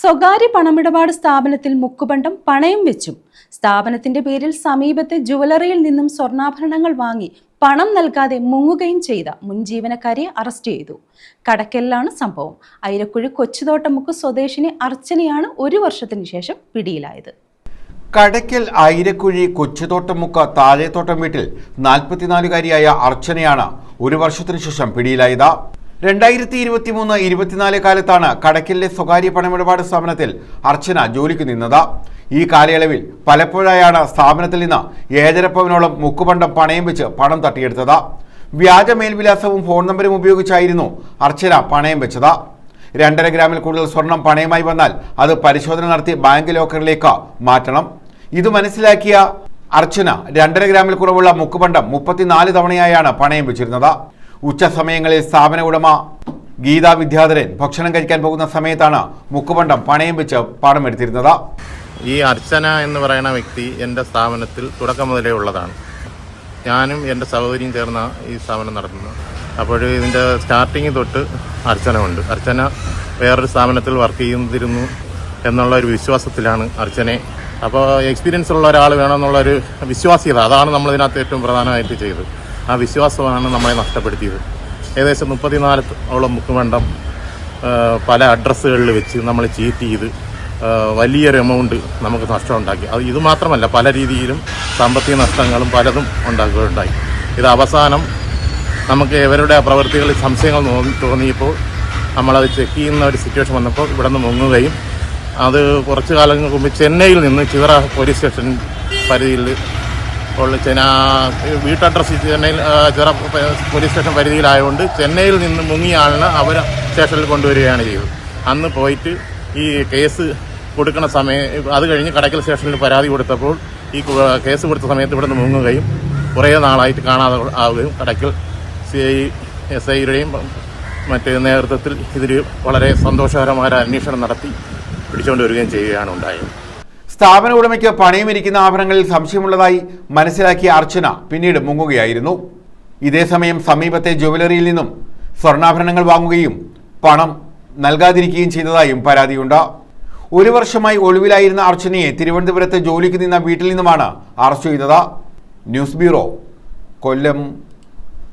സ്വകാര്യ പണമിടപാട് സ്ഥാപനത്തിൽ മുക്കുപണ്ടം പണയം വെച്ചും സ്ഥാപനത്തിന്റെ പേരിൽ സമീപത്തെ ജുവലറിയിൽ നിന്നും സ്വർണാഭരണങ്ങൾ വാങ്ങി പണം നൽകാതെ മുങ്ങുകയും ചെയ്ത മുൻ ജീവനക്കാരിയെ അറസ്റ്റ് ചെയ്തു. കടക്കലിലാണ് സംഭവം. ഐരക്കുഴി കൊച്ചുതോട്ടമുക്ക് സ്വദേശിനി അർച്ചനയാണ് ഒരു വർഷത്തിന് ശേഷം പിടിയിലായത്. കടയ്ക്കൽ ഐരക്കുഴി കൊച്ചുതോട്ടമുക്ക താഴെത്തോട്ടം വീട്ടിൽ നാൽപ്പത്തിനാലുകാരിയായ അർച്ചനയാണ് ഒരു വർഷത്തിനു ശേഷം പിടിയിലായത്. രണ്ടായിരത്തി ഇരുപത്തി മൂന്ന് ഇരുപത്തിനാല് കാലത്താണ് കടക്കലിലെ സ്വകാര്യ പണമിടപാട് സ്ഥാപനത്തിൽ അർച്ചന ജോലിക്ക് നിന്നത്. ഈ കാലയളവിൽ പലപ്പോഴായാണ് സ്ഥാപനത്തിൽ നിന്ന് ഏഴരപ്പവനോളം മുക്കുപണ്ടം പണയം വെച്ച് പണം തട്ടിയെടുത്തത്. വ്യാജ മേൽവിലാസവും ഫോൺ നമ്പരും ഉപയോഗിച്ചായിരുന്നു അർച്ചന പണയം വെച്ചത്. രണ്ടര ഗ്രാമിൽ കൂടുതൽ സ്വർണം പണയമായി വന്നാൽ അത് പരിശോധന നടത്തി ബാങ്ക് ലോക്കറിലേക്ക് മാറ്റണം. ഇത് മനസ്സിലാക്കിയ അർച്ചന രണ്ടര ഗ്രാമിൽ കുറവുള്ള മുക്കുപണ്ടം മുപ്പത്തിനാല് തവണയായാണ് പണയം വെച്ചിരുന്നത്. ഉച്ച സമയങ്ങളിൽ സ്ഥാപന ഉടമ ഗീതാ വിദ്യാധരൻ ഭക്ഷണം കഴിക്കാൻ പോകുന്ന സമയത്താണ് മുക്കുപണ്ടം പണയം വെച്ച് പാഠം എടുത്തിരുന്നത് ഈ അർച്ചന എന്ന് പറയുന്ന വ്യക്തി എന്റെ സ്ഥാപനത്തിൽ തുടക്കം മുതലേ ഉള്ളതാണ്. ഞാനും എന്റെ സഹോദരിയും ചേർന്ന ഈ സ്ഥാപനം നടത്തുന്നത്. അപ്പോൾ ഇതിന്റെ സ്റ്റാർട്ടിങ് തൊട്ട് അർച്ചന ഉണ്ട് അർച്ചന വേറൊരു സ്ഥാപനത്തിൽ വർക്ക് ചെയ്യുന്നിരുന്നു എന്നുള്ള ഒരു വിശ്വാസത്തിലാണ് അർച്ചനെ. അപ്പോൾ എക്സ്പീരിയൻസ് ഉള്ള ഒരാൾ വേണമെന്നുള്ളൊരു വിശ്വാസ്യത അതാണ് നമ്മൾ ഇതിനകത്ത് ഏറ്റവും പ്രധാനമായിട്ട് ചെയ്തത്. ആ വിശ്വാസമാണ് നമ്മളെ നഷ്ടപ്പെടുത്തിയത്. ഏകദേശം മുപ്പത്തിനാല് ഓളം മുക്കുമണ്ഡം പല അഡ്രസ്സുകളിൽ വെച്ച് നമ്മൾ ചീറ്റ് ചെയ്ത് വലിയൊരു എമൗണ്ട് നമുക്ക് നഷ്ടം ഉണ്ടാക്കി അത് ഇത് മാത്രമല്ല പല രീതിയിലും സാമ്പത്തിക നഷ്ടങ്ങളും പലതും ഉണ്ടാക്കുകയുണ്ടായി. ഇത് അവസാനം നമുക്ക് ഇവരുടെ പ്രവൃത്തികളിൽ സംശയങ്ങൾ തോന്നി തോന്നിയപ്പോൾ നമ്മളത് ചെക്ക് ചെയ്യുന്ന ഒരു സിറ്റുവേഷൻ വന്നപ്പോൾ ഇവിടെ നിന്ന് മുങ്ങുകയും അത് കുറച്ച് കാലങ്ങൾക്ക് മുമ്പ് ചെന്നൈയിൽ നിന്ന് ചിറ പോലീസ് സ്റ്റേഷൻ പരിധിയിൽ ഉള്ള ചെന വീട്ടഡ്രസ് ചെന്നൈയിൽ ചെറ പോലീസ് സ്റ്റേഷൻ പരിധിയിലായതുകൊണ്ട് ചെന്നൈയിൽ നിന്ന് മുങ്ങിയ ആളിനെ അവർ സ്റ്റേഷനിൽ കൊണ്ടുവരികയാണ് ചെയ്തത്. അന്ന് പോയിട്ട് ഈ കേസ് കൊടുക്കുന്ന സമയം അത് കഴിഞ്ഞ് കടക്കൽ സ്റ്റേഷനിൽ പരാതി കൊടുത്തപ്പോൾ ഈ കേസ് കൊടുത്ത സമയത്ത് ഇവിടെ നിന്ന് മുങ്ങുകയും കുറേ നാളായിട്ട് കാണാതെ ആവുകയും കടയ്ക്കൽ സി ഐ എസ് ഐയുടെയും മറ്റ് നേതൃത്വത്തിൽ ഇതിൽ വളരെ സന്തോഷകരമായ അന്വേഷണം നടത്തി പിടിച്ചുകൊണ്ട് വരികയും ചെയ്യുകയാണ് ഉണ്ടായത്. സ്ഥാപന ഉടമയ്ക്ക് പണയമിരിക്കുന്ന ആഭരണങ്ങളിൽ സംശയമുള്ളതായി മനസ്സിലാക്കിയ അർച്ചന പിന്നീട് മുങ്ങുകയായിരുന്നു. ഇതേസമയം സമീപത്തെ ജുവലറിയിൽ നിന്നും സ്വർണാഭരണങ്ങൾ വാങ്ങുകയും പണം നൽകാതിരിക്കുകയും ചെയ്തതായും പരാതിയുണ്ട്. ഒരു വർഷമായി ഒളിവിലായിരുന്ന അർച്ചനയെ തിരുവനന്തപുരത്ത് ജോലിക്ക് നിന്ന വീട്ടിൽ നിന്നുമാണ് അറസ്റ്റ് ചെയ്തത്. News bureau Kollam.